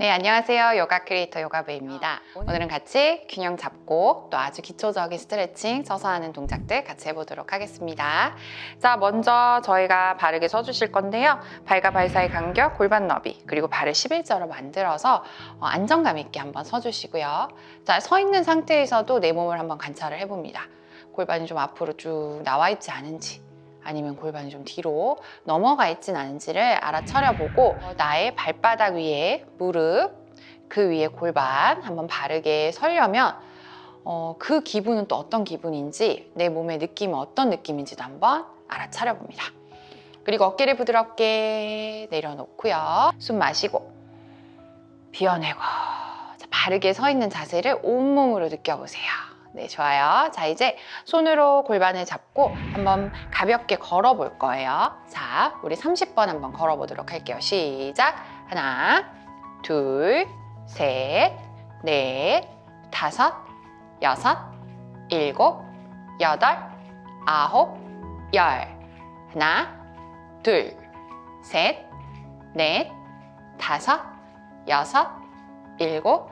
네, 안녕하세요. 요가 크리에이터 요가부입니다. 오늘은 같이 균형 잡고 또 아주 기초적인 스트레칭 서서 하는 동작들 같이 해보도록 하겠습니다. 자, 먼저 저희가 바르게 서주실 건데요. 발과 발 사이 간격, 골반 너비, 그리고 발을 11자로 만들어서 어, 안정감 있게 한번 서주시고요. 자, 서 있는 상태에서도 내 몸을 한번 관찰을 해봅니다. 골반이 좀 앞으로 쭉 나와 있지 않은지, 아니면 골반이 좀 뒤로 넘어가 있진 않은지를 알아차려 보고 나의 발바닥 위에 무릎 그 위에 골반 한번 바르게 서려면 어, 그 기분은 또 어떤 기분인지 내 몸의 느낌은 어떤 느낌인지도 한번 알아차려 봅니다. 그리고 어깨를 부드럽게 내려놓고요. 숨 마시고 비워내고 자, 바르게 서 있는 자세를 온몸으로 느껴보세요. 네, 좋아요. 자, 이제 손으로 골반을 잡고 한번 가볍게 걸어 볼 거예요. 자, 우리 30번 한번 걸어 보도록 할게요. 시작. 하나, 둘, 셋, 넷, 다섯, 여섯, 일곱, 여덟, 아홉, 열. 하나, 둘, 셋, 넷, 다섯, 여섯, 일곱,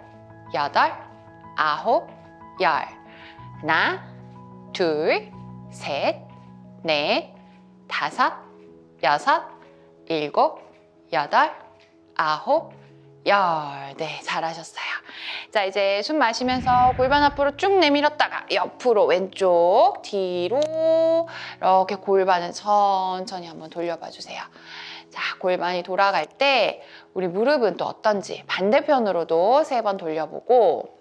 여덟, 아홉, 열. 하나, 둘, 셋, 넷, 다섯, 여섯, 일곱, 여덟, 아홉, 열. 네, 잘하셨어요. 자, 이제 숨 마시면서 골반 앞으로 쭉 내밀었다가 옆으로 왼쪽, 뒤로 이렇게 골반을 천천히 한번 돌려봐 주세요. 자, 골반이 돌아갈 때 우리 무릎은 또 어떤지 반대편으로도 세 번 돌려보고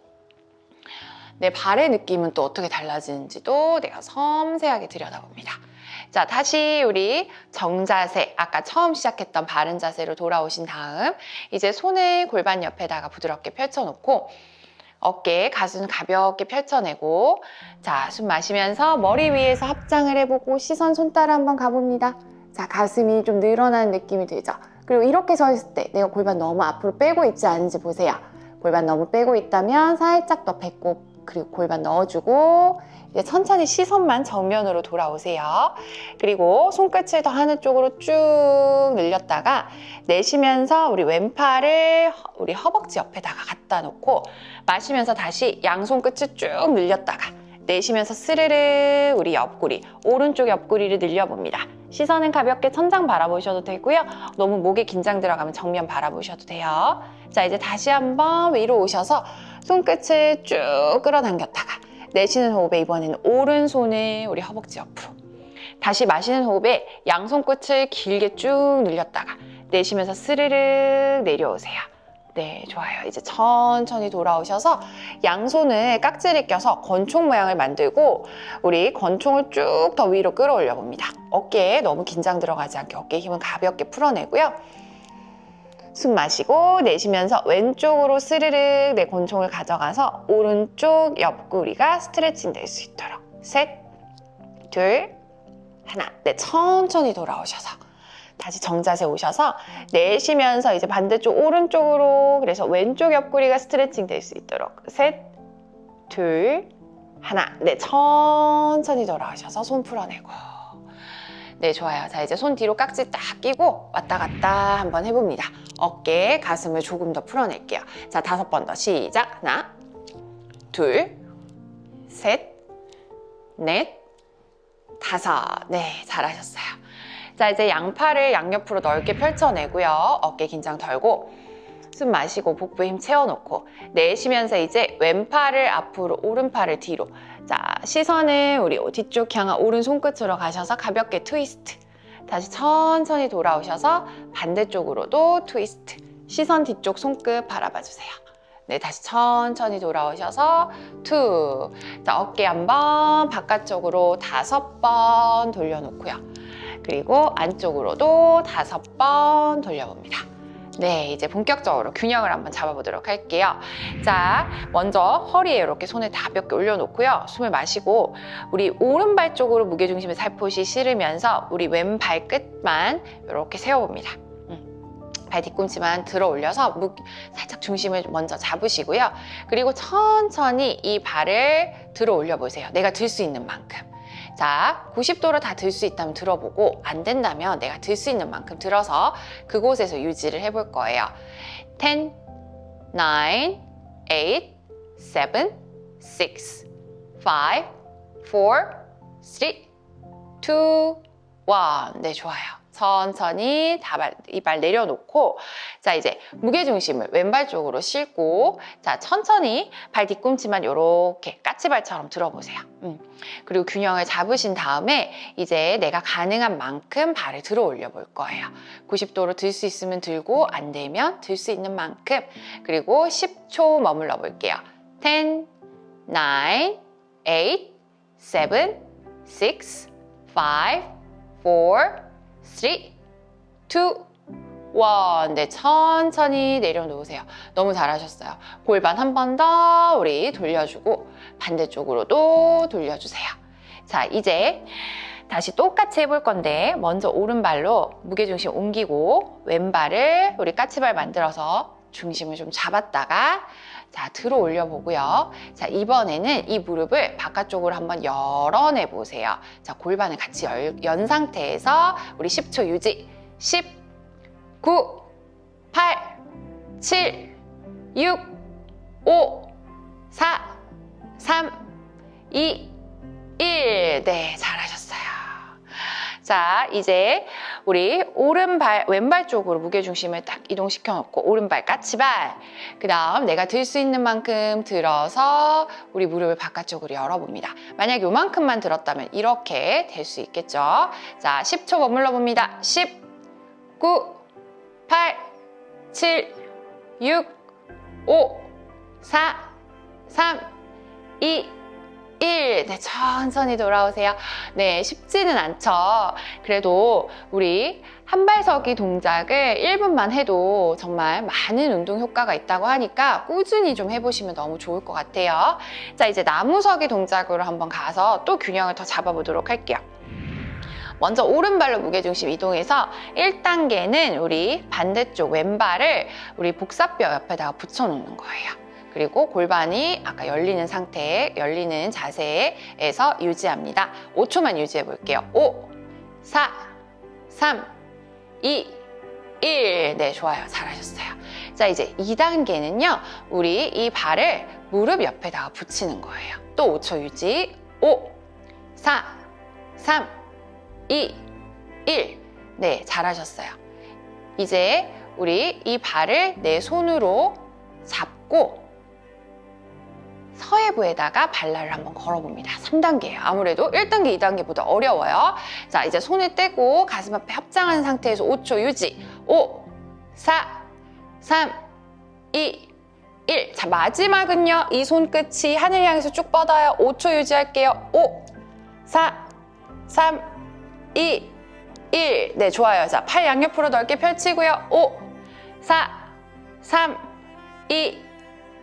내 발의 느낌은 또 어떻게 달라지는지도 내가 섬세하게 들여다봅니다. 자, 다시 우리 정자세, 아까 처음 시작했던 바른 자세로 돌아오신 다음, 이제 손을 골반 옆에다가 부드럽게 펼쳐놓고, 어깨, 가슴 가볍게 펼쳐내고, 자, 숨 마시면서 머리 위에서 합장을 해보고, 시선 손 따라 한번 가봅니다. 자, 가슴이 좀 늘어나는 느낌이 들죠? 그리고 이렇게 서 있을 때 내가 골반 너무 앞으로 빼고 있지 않은지 보세요. 골반 너무 빼고 있다면 살짝 더 배꼽 그리고 골반 넣어주고 이제 천천히 시선만 정면으로 돌아오세요. 그리고 손끝을 더 하늘 쪽으로 쭉 늘렸다가 내쉬면서 우리 왼팔을 우리 허벅지 옆에다가 갖다 놓고 마시면서 다시 양손 끝을 쭉 늘렸다가 내쉬면서 스르르 우리 옆구리 오른쪽 옆구리를 늘려봅니다. 시선은 가볍게 천장 바라보셔도 되고요. 너무 목에 긴장 들어가면 정면 바라보셔도 돼요. 자 이제 다시 한번 위로 오셔서 손끝을 쭉 끌어당겼다가 내쉬는 호흡에 이번에는 오른손을 우리 허벅지 옆으로 다시 마시는 호흡에 양손 끝을 길게 쭉 늘렸다가 내쉬면서 스르륵 내려오세요. 네, 좋아요. 이제 천천히 돌아오셔서 양손을 깍지를 껴서 권총 모양을 만들고 우리 권총을 쭉 더 위로 끌어올려 봅니다. 어깨에 너무 긴장 들어가지 않게 어깨 힘은 가볍게 풀어내고요. 숨 마시고 내쉬면서 왼쪽으로 스르륵 내 권총을 가져가서 오른쪽 옆구리가 스트레칭 될 수 있도록 셋, 둘, 하나. 네, 천천히 돌아오셔서 다시 정자세 오셔서 내쉬면서 이제 반대쪽 오른쪽으로 그래서 왼쪽 옆구리가 스트레칭 될 수 있도록 셋, 둘, 하나. 네, 천천히 돌아오셔서 손 풀어내고 네, 좋아요. 자, 이제 손 뒤로 깍지 딱 끼고 왔다 갔다 한번 해봅니다. 어깨, 가슴을 조금 더 풀어낼게요. 자, 다섯 번 더. 시작. 하나, 둘, 셋, 넷, 다섯. 네, 잘하셨어요. 자, 이제 양팔을 양옆으로 넓게 펼쳐내고요. 어깨 긴장 덜고 숨 마시고 복부 힘 채워놓고 내쉬면서 이제 왼팔을 앞으로 오른팔을 뒤로. 자 시선을 우리 뒤쪽 향한 오른 손끝으로 가셔서 가볍게 트위스트. 다시 천천히 돌아오셔서 반대쪽으로도 트위스트. 시선 뒤쪽 손끝 바라봐 주세요. 네 다시 천천히 돌아오셔서 투. 자, 어깨 한번 바깥쪽으로 다섯 번 돌려놓고요 그리고 안쪽으로도 다섯 번 돌려봅니다 네, 이제 본격적으로 균형을 한번 잡아보도록 할게요. 자, 먼저 허리에 이렇게 손을 가볍게 올려놓고요. 숨을 마시고 우리 오른발 쪽으로 무게중심을 살포시 실으면서 우리 왼발 끝만 이렇게 세워봅니다. 음, 발 뒤꿈치만 들어 올려서 무, 살짝 중심을 먼저 잡으시고요. 그리고 천천히 이 발을 들어 올려 보세요. 내가 들 수 있는 만큼. 자, 90도로 다 들 수 있다면 들어보고 안 된다면 내가 들 수 있는 만큼 들어서 그곳에서 유지를 해볼 거예요. 10, nine, eight, seven, six, five, four, three, two, one. 네, 좋아요. 천천히 다발, 이발 내려놓고 자 이제 무게중심을 왼발 쪽으로 싣고 자 천천히 발 뒤꿈치만 이렇게 까치발처럼 들어보세요. 음. 그리고 균형을 잡으신 다음에 이제 내가 가능한 만큼 발을 들어 올려 볼 거예요. 90도로 들 수 있으면 들고 안 되면 들 수 있는 만큼 그리고 10초 머물러 볼게요. 10, 9, 8, 7, 6, 5, 4, 3, 2, 1. 네, 천천히 내려놓으세요. 너무 잘하셨어요. 골반 한 번 더 우리 돌려주고 반대쪽으로도 돌려주세요. 자, 이제 다시 똑같이 해볼 건데 먼저 오른발로 무게중심 옮기고 왼발을 우리 까치발 만들어서 중심을 좀 잡았다가 자, 들어 올려 보고요. 자, 이번에는 이 무릎을 바깥쪽으로 한번 열어내 보세요. 자, 골반을 같이 열, 연 상태에서 우리 10초 유지. 10, 9, 8, 7, 6, 5, 4, 3, 2, 1. 네, 잘하셨어요. 자, 이제 우리 오른발, 왼발 쪽으로 무게중심을 딱 이동시켜 놓고 오른발 까치발. 그 다음 내가 들 수 있는 만큼 들어서 우리 무릎을 바깥쪽으로 열어봅니다. 만약 요만큼만 들었다면 이렇게 될 수 있겠죠. 자, 10초 머물러 봅니다. 10, 9, 8, 7, 6, 5, 4, 3, 2, 1. 네, 천천히 돌아오세요. 네, 쉽지는 않죠. 그래도 우리 한발서기 동작을 1분만 해도 정말 많은 운동 효과가 있다고 하니까 꾸준히 좀 해보시면 너무 좋을 것 같아요. 자, 이제 나무서기 동작으로 한번 가서 또 균형을 더 잡아보도록 할게요. 먼저 오른발로 무게중심 이동해서 1단계는 우리 반대쪽 왼발을 우리 복사뼈 옆에다가 붙여놓는 거예요. 그리고 골반이 아까 열리는 상태에 열리는 자세에서 유지합니다. 5초만 유지해 볼게요. 5, 4, 3, 2, 1. 네, 좋아요. 잘하셨어요. 자, 이제 2단계는요. 우리 이 발을 무릎 옆에다가 붙이는 거예요. 또 5초 유지. 5, 4, 3, 2, 1. 네, 잘하셨어요. 이제 우리 이 발을 내 손으로 잡고 서해부에다가 발라를 한번 걸어봅니다. 3단계예요. 아무래도 1단계, 2단계보다 어려워요. 자, 이제 손을 떼고 가슴 앞에 합장한 상태에서 5초 유지. 5, 4, 3, 2, 1. 자, 마지막은요. 이 손끝이 하늘 향해서 쭉 뻗어요. 5초 유지할게요. 5, 4, 3, 2, 1. 네, 좋아요. 자, 팔 양옆으로 넓게 펼치고요. 5, 4, 3, 2,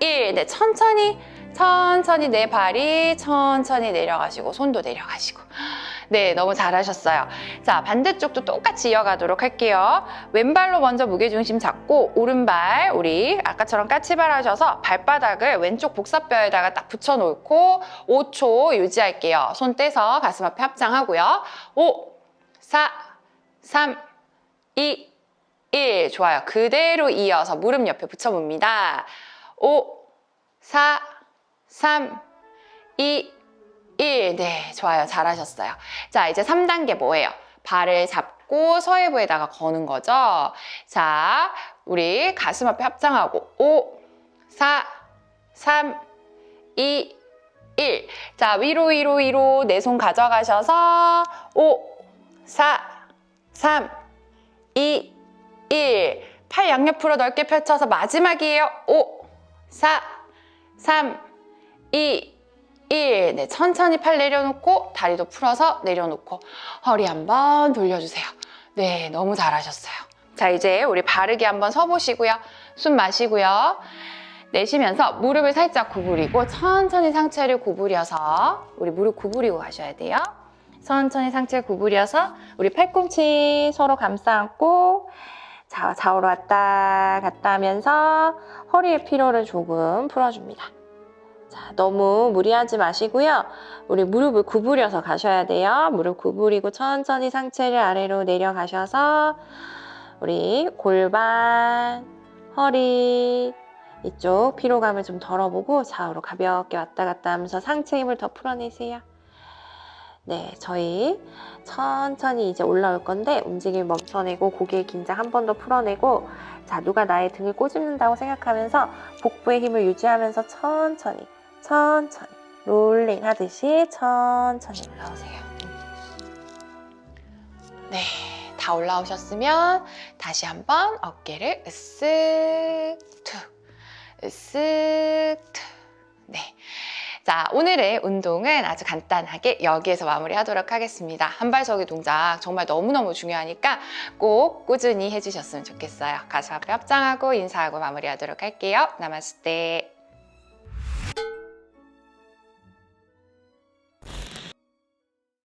1. 네, 천천히 천천히 내 발이 천천히 내려가시고 손도 내려가시고. 네 너무 잘하셨어요. 자 반대쪽도 똑같이 이어가도록 할게요. 왼발로 먼저 무게중심 잡고 오른발 우리 아까처럼 까치발 하셔서 발바닥을 왼쪽 복사뼈에다가 딱 붙여놓고 5초 유지할게요. 손 떼서 가슴 앞에 합장하고요. 5 4 3 2 1 좋아요. 그대로 이어서 무릎 옆에 붙여봅니다. 5 4 3, 2, 1. 네, 좋아요. 잘하셨어요. 자, 이제 3단계 뭐예요? 발을 잡고 서해부에다가 거는 거죠. 자, 우리 가슴 앞에 합장하고 5, 4, 3, 2, 1. 자, 위로, 위로, 위로 내 손 가져가셔서 5, 4, 3, 2, 1. 팔 양옆으로 넓게 펼쳐서 마지막이에요. 5, 4, 3, 2, 1. 네, 천천히 팔 내려놓고 다리도 풀어서 내려놓고 허리 한번 돌려주세요. 네, 너무 잘하셨어요. 자, 이제 우리 바르게 한번 서보시고요. 숨 마시고요. 내쉬면서 무릎을 살짝 구부리고 천천히 상체를 구부려서 우리 무릎 구부리고 가셔야 돼요. 천천히 상체 구부려서 우리 팔꿈치 서로 감싸 안고 자, 좌우로 왔다 갔다 하면서 허리의 피로를 조금 풀어줍니다. 자, 너무 무리하지 마시고요. 우리 무릎을 구부려서 가셔야 돼요. 무릎 구부리고 천천히 상체를 아래로 내려가셔서 우리 골반, 허리, 이쪽 피로감을 좀 덜어보고 좌우로 가볍게 왔다 갔다 하면서 상체 힘을 더 풀어내세요. 네, 저희 천천히 이제 올라올 건데 움직임 멈춰내고 고개 긴장 한 번 더 풀어내고 자, 누가 나의 등을 꼬집는다고 생각하면서 복부의 힘을 유지하면서 천천히 천천히 롤링 하듯이 천천히 올라오세요. 네, 다 올라오셨으면 다시 한번 어깨를 으쓱 툭, 으쓱 툭. 네. 자, 오늘의 운동은 아주 간단하게 여기에서 마무리하도록 하겠습니다. 한발서기 동작 정말 너무너무 중요하니까 꼭 꾸준히 해주셨으면 좋겠어요. 가슴 앞에 합장하고 인사하고 마무리하도록 할게요. 나마스테.